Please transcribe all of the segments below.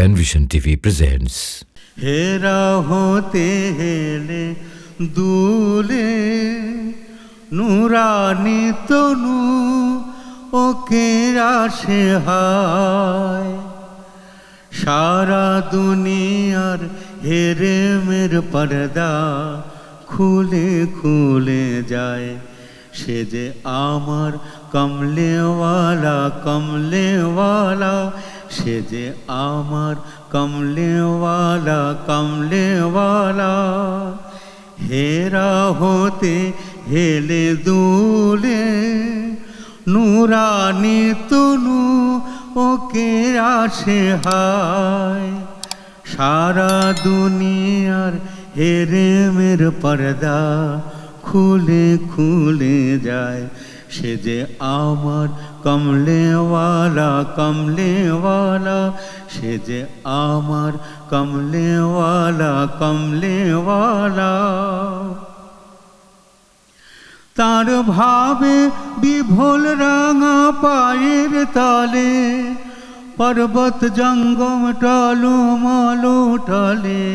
Penvision TV presents হেরা হতে হেলে দুলে, নুরানি তনু, ওকে রাশে হায়। সারা দুনিয়ার হেরেমের পর্দা খুলে খুলে যায়। সে যে আমার কমলেওয়ালা কমলেওয়ালা। সে যে আমার কমলেওয়ালা কমলেওয়ালা। হেরা হতে হেলে দুলে, নুরানি তনু ওকে আসে হায়। সারা দুনিয়ার হেরে মের পর্দা খুলে খুলে যায়। সে যে আমার কমলেওয়ালা কমলেওয়ালা। সে যে আমার কমলেওয়ালা কমলেওয়ালা। তার ভাবে বিভোল রাঙা পায়ের তলে, পর্বত জঙ্গম টলো মলো টলে।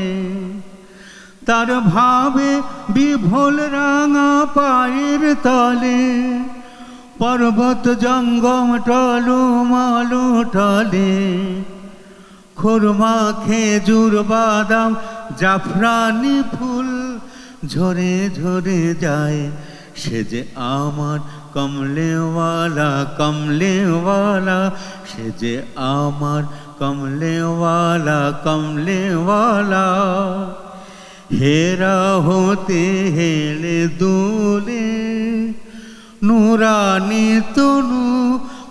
তার ভাবে বিভোল রাঙা পায়ের তলে, পর্বত জঙ্গম টলো মালো টলে, খুরমা, খেজুর, বাদাম, জাফরানি ফুল ঝরে ঝরে যায়। সে যে আমার কমলেওয়ালা কমলেওয়ালা, সে যে আমার কমলেওয়ালা কমলেওয়ালা। হেরা হতে হেলে দুলে, নুরানি তনু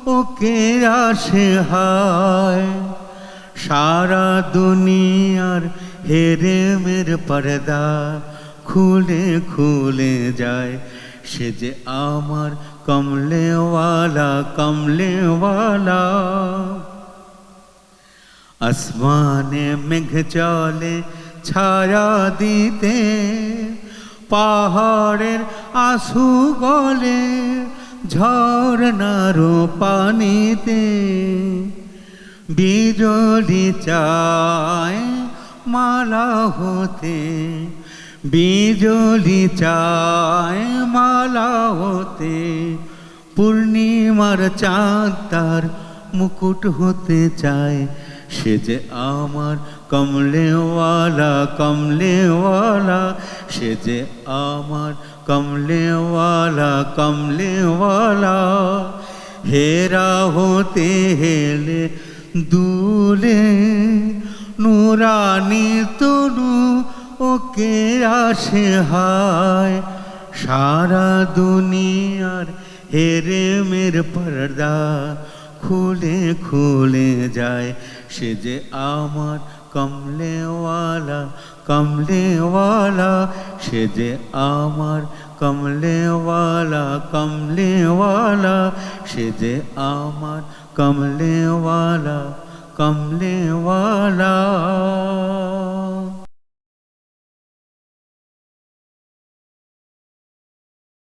ওকে আসে হায়। সারা দুনিয়ার হেরেমের পর্দা খুলে খুলে যায়। সে যে আমার কমলেওয়ালা কমলেওয়ালা। আসমানে মেঘ চলে ছায়া দিতে পাহাড়ের আশু গলে ঝর্ণারো পানিতে বিজলি চায় মালা হতে, বিজলি চায় মালা হতে, পূর্ণিমার চাঁদ তার মুকুট হতে চায় সে যে আমার কমলেওয়ালা কমলেওয়ালা, সে যে আমার কমলেওয়ালা কমলেওয়ালা। হেরা হতে হেলে দুলে, নুরানি তনু ওকে আসে হায়। সারা দুনিয়ার হেরে মের পর্দা খুলে খুলে যায়। সে যে আমার কমলেওয়ালা কমলেওয়ালা। সে যে আমার কমলেওয়ালা কমলেওয়ালা। সে যে আমার কমলেওয়ালা কমলেওয়ালা।